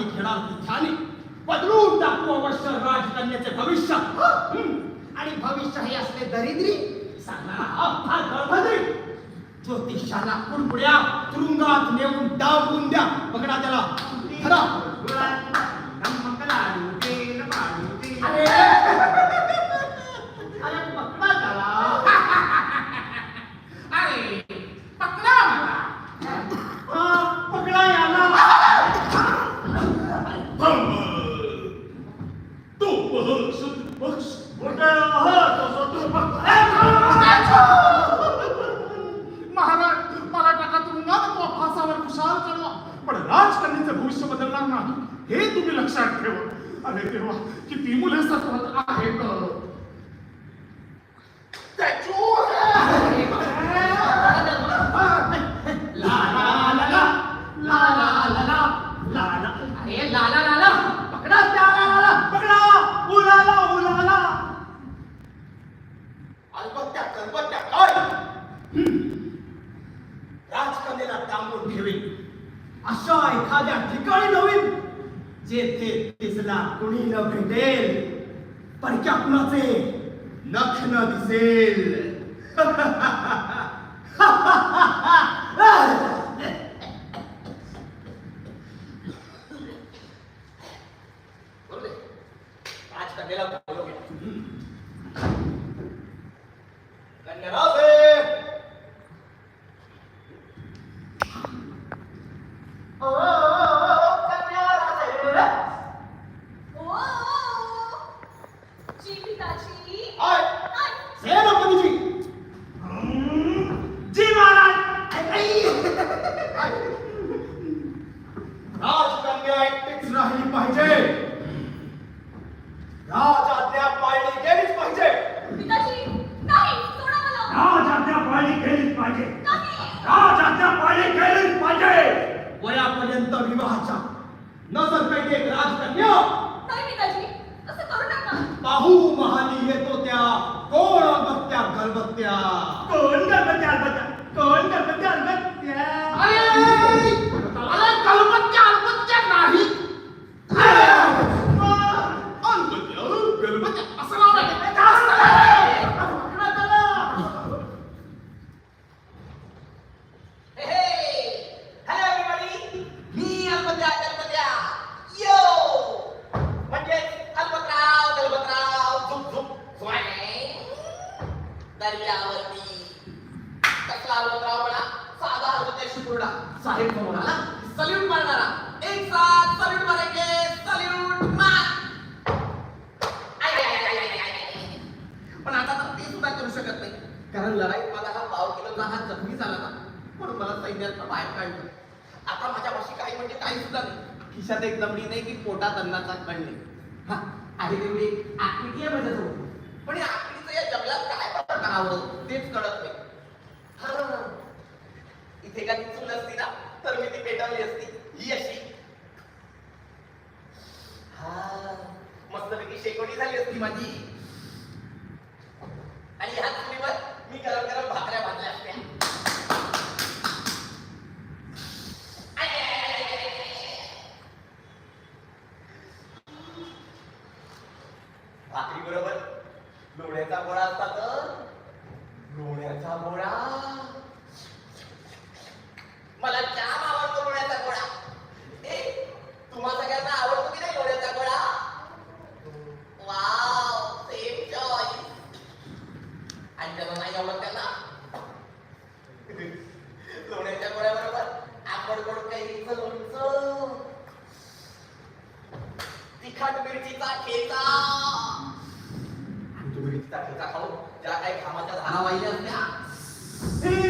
आणि घेणार बुद्धाने बदलून टाकू अवश्य राजकन्याचे भविष्य. आणि भविष्य हे असले दरिद्री ज्योतिषाला कुडकुड्या तुरुंगात नेऊन दाबून द्या. पकडा त्याला. धरा. ना हे तुम्ही लक्षात ठेवा. अरे तेव्हा किती मुले सतत आहेत जेथे दिसला कुणी न भेटेल परक्या कुणाचे? लक्ष न दिसेल. हा आधी तेवढी आकृती बदलत होती पण या आकृतीचं या जंगलात काय करावं तेच कळत नाही. इथे काही चूल असती ना तर मी ती पेटवली असती. ही अशी. हा मस्तपैकी शेकोटी झाली असती माझी. आणि ह्या चुलीवर मी गरम गरम भाकऱ्या भाजल्या असत्या. भाकरी बरोबर? लोण्याचा गोळा असता तर? लोण्याचा गोळा. मला जाम आवडतो लोण्याचा गोळा. ए तुम्हा भिजता ठेवता खाऊन त्या काही घामाच्या धारावाही असल्या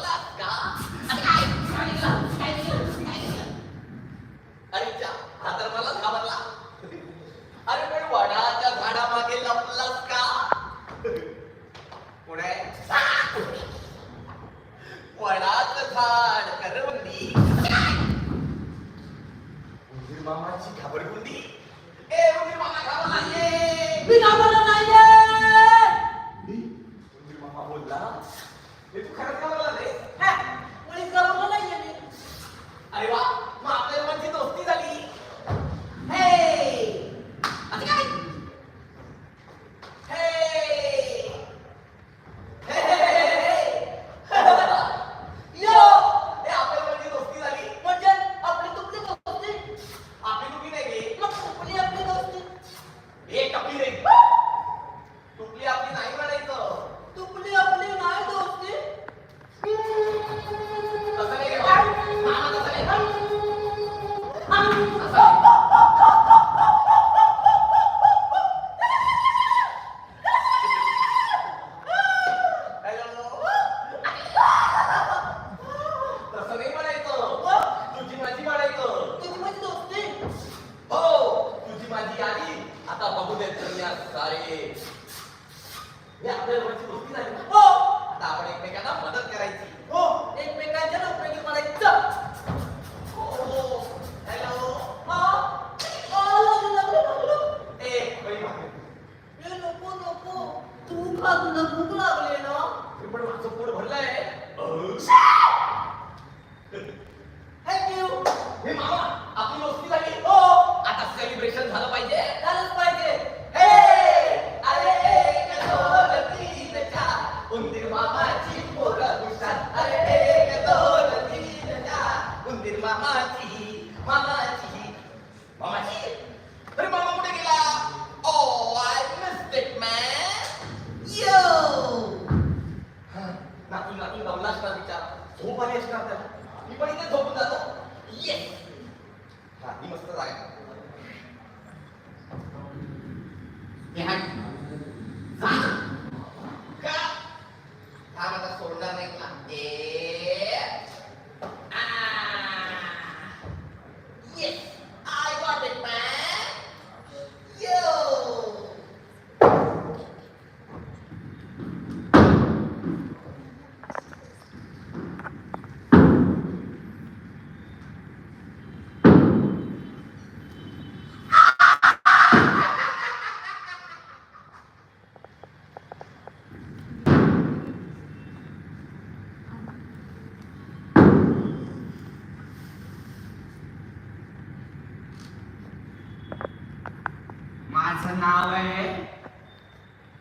माझं नाव आहे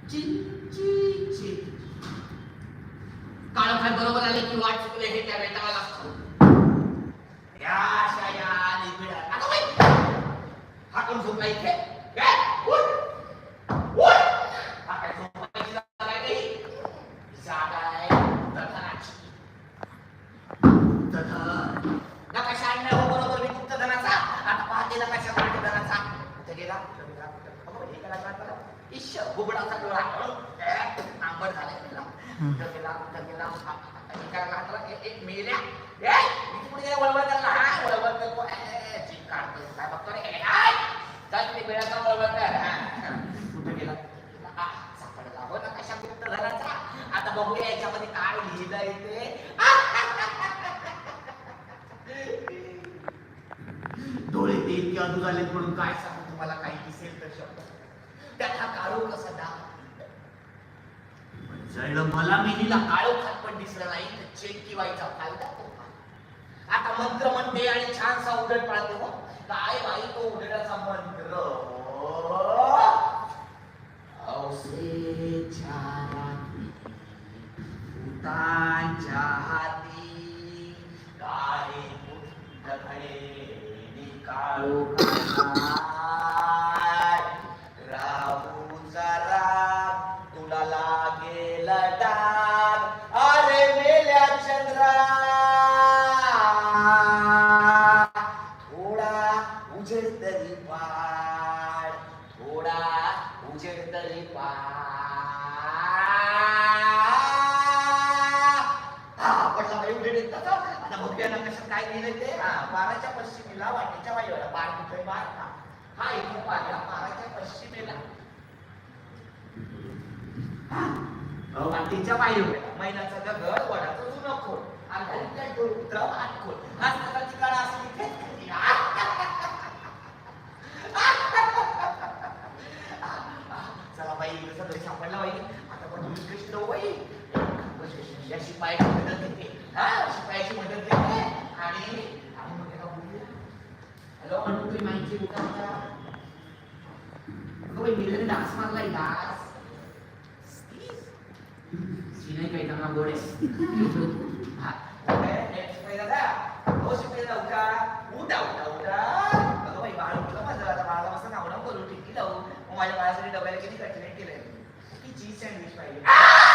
चिंची काळोखात बरोबर आले की वाट चुकले हे त्या वेताला लागतो. या काय नकाशा आणला हो? बरोबर. मी गुप्तधनाचा आता पाहते नकाशा गुप्तधनाचा इथे गेला. इश्श बुबडाचा डोळा ए, नांबर झालाय त्याला कुठं गेला कुठं गेला. काय लागलं ए, एक मेल्या. पुढे गेला? वळवळ करला हा वळवळ करतो. ए, जीभ काढतो काय बघतो रे? ए, आय! चल ते वेळाचा वळवळ कर. कुठं गेला? आ, सापडला. नकाशा गुप्तधनाचा आता बघूया याच्यामध्ये काय लिहिलंय ते. डोळे ते इतके अधू म्हणून काय सांगू तुम्हाला काही दिसेल तर शब्द त्यात हा काळो कसा डाग पण जळलं मला मेलीला काळो खात पण दिसला नाही तर चेक किवायचा फायदा तो आता मंत्र म्हणते आणि छानसा उडट पाळते हो. काय बाई तो उडटाचा मंत्र? भूतांच्या हाती काळे मुठ घडे काळो मातीच्या वाटेच्या बाहेर दगड वडाचा जुना खोल. आणि डोळूत्र आत खोड हा सकाळची काळा असं चला बाई कसं तरी सापडला बाई. आता पण कृष्ण बाई या शिपायाची मदत घेते. हा शिपायाची मदत घेते. आणि आणि मग त्याला बोलूया हॅलो म्हणून तुम्ही माहिती होता का बाई मिलन डास मारलाय डास नाही काही त्यांना गोडे हा ए, ए, शिपाई दादा हो शिपाई दादा उठा उठा उठा उठा अगं बाई बाळ उठलं माझं आता बाळाला मस्त नाव नाव करू टिकी लावू मग माझ्या बाळासाठी डब्याला किती कटलेट केलंय की चीज सँडविच पाहिजे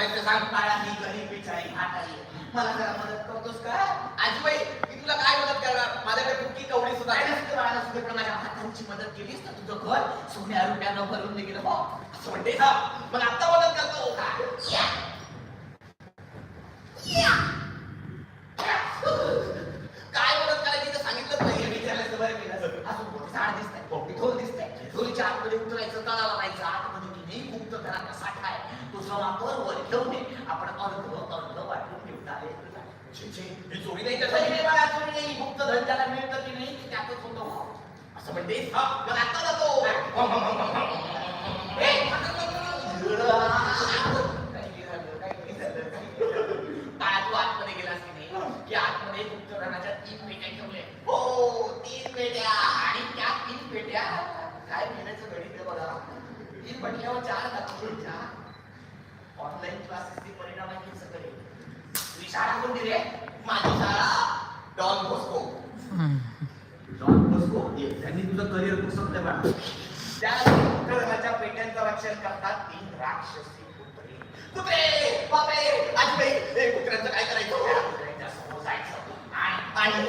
ए सांग काळा ही गरीब बिचारी म्हातारी मला जरा मदत करतोस का? आजीबाई मी तुला काय मदत करणार? माझ्याकडे कुठली कवडी सुद्धा आहे नसते मला सुद्धा पण माझ्या हातांची मदत केलीस तर तुझं घर सोन्या रुपयानं भरून गेलं हो. असं म्हणते ना मग आता मदत करतो. का काय मदत करायची तर सांगितलंच नाही. विचारलं बरं केलं असं मोठं झाड दिसतंय मोठी ढोल दिसतंय. ढोलीच्या आतमध्ये उतरायचं तळाला राहायचं आतमध्ये किती गुप्त घराचा साठा आहे. तो जमावर वर घेऊन ये आपण अर्ध अर्ध वाटून छे, ही चोरी नाही तर सही नाही बाळा, चोरी नाही. गुप्त धन ज्याला मिळतं की नाही ते त्यातच होतं. हो. असं म्हणतेस मग आता जातो हम, हम, हम, हम, हम. ए, आता जातो. काही नाही झालं, काही नाही झालं, काही नाही झालं. बाळा, तू आतमध्ये गेलास की नाही की आतमध्ये गुप्तधनाच्या तीन पेट्या ठेवल्या हो तीन पेट्या आणि त्या तीन पेट्या काय महिन्याचं गणित आहे बघा तीन म्हटल्यावर चार दाखवूनच्या चार ऑनलाईन क्लासेसचे परिणाम आहे सगळे तुझी शाळा कोण दिले माझी शाळा डॉन बॉस्को. Don Bosco? त्यांनी तुझं करिअर पुसवलंय बघा त्या गुप्तधनाच्या पेट्यांचं रक्षण करतात तीन राक्षसी कुत्रे. कुत्रे! बापरे! आजबाई हे कुत्र्यांचं काय करायचं? जायचं. आणि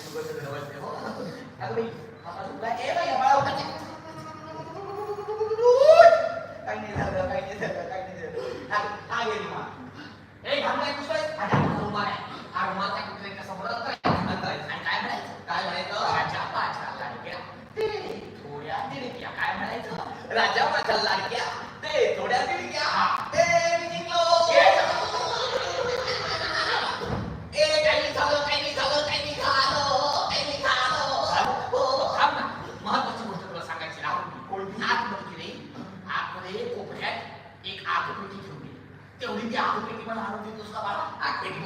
आता एक सुगंध दरवळते हो अगं बाई बाबा तुला ए बाई बाळा उठा ते. काही नाही झालं काही नाही झालं काही नाही झालं हा हा गेली मा ए घाबराय कुठे माझ्या हातात रुमाल आहे हा रुमाल त्या कुत्र्याच्या समोर अंतरायचा अंतरायचा आणि काय म्हणायचं काय म्हणायचं राजा माझ्या लाडक्या ते थोड्या दिडक्या काय म्हणायचं राजा माझ्या लाडक्या ते थोड्या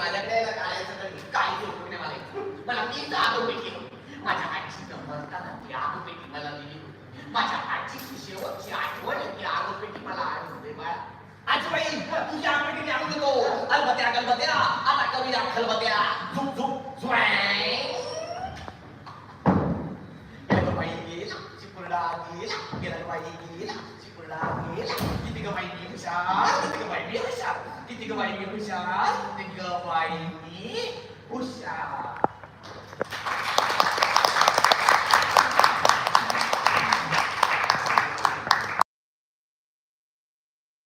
माझ्याकडे आहे ना काढायचं तर काही उपयोग नाही मला मला मी आगो पेटी होती. माझ्या आईची गंमत ती आगो पेटी मला दिली होती. माझ्या आजीची शेवटची आठवण आहे ती आगो पेटी मला आठवते बाळा. आजीबाई तुझ्या पेटीने आणून देतो. अलबत्या गलबत्या आता करूया खलबत्या झुक झुक झुवाय गेलं गेला चिपुरडा गेला गेलं गेला. किती ग हुशार किती हुशार. Kitiga bayi ni Husyam, tiga bayi ni Husyam.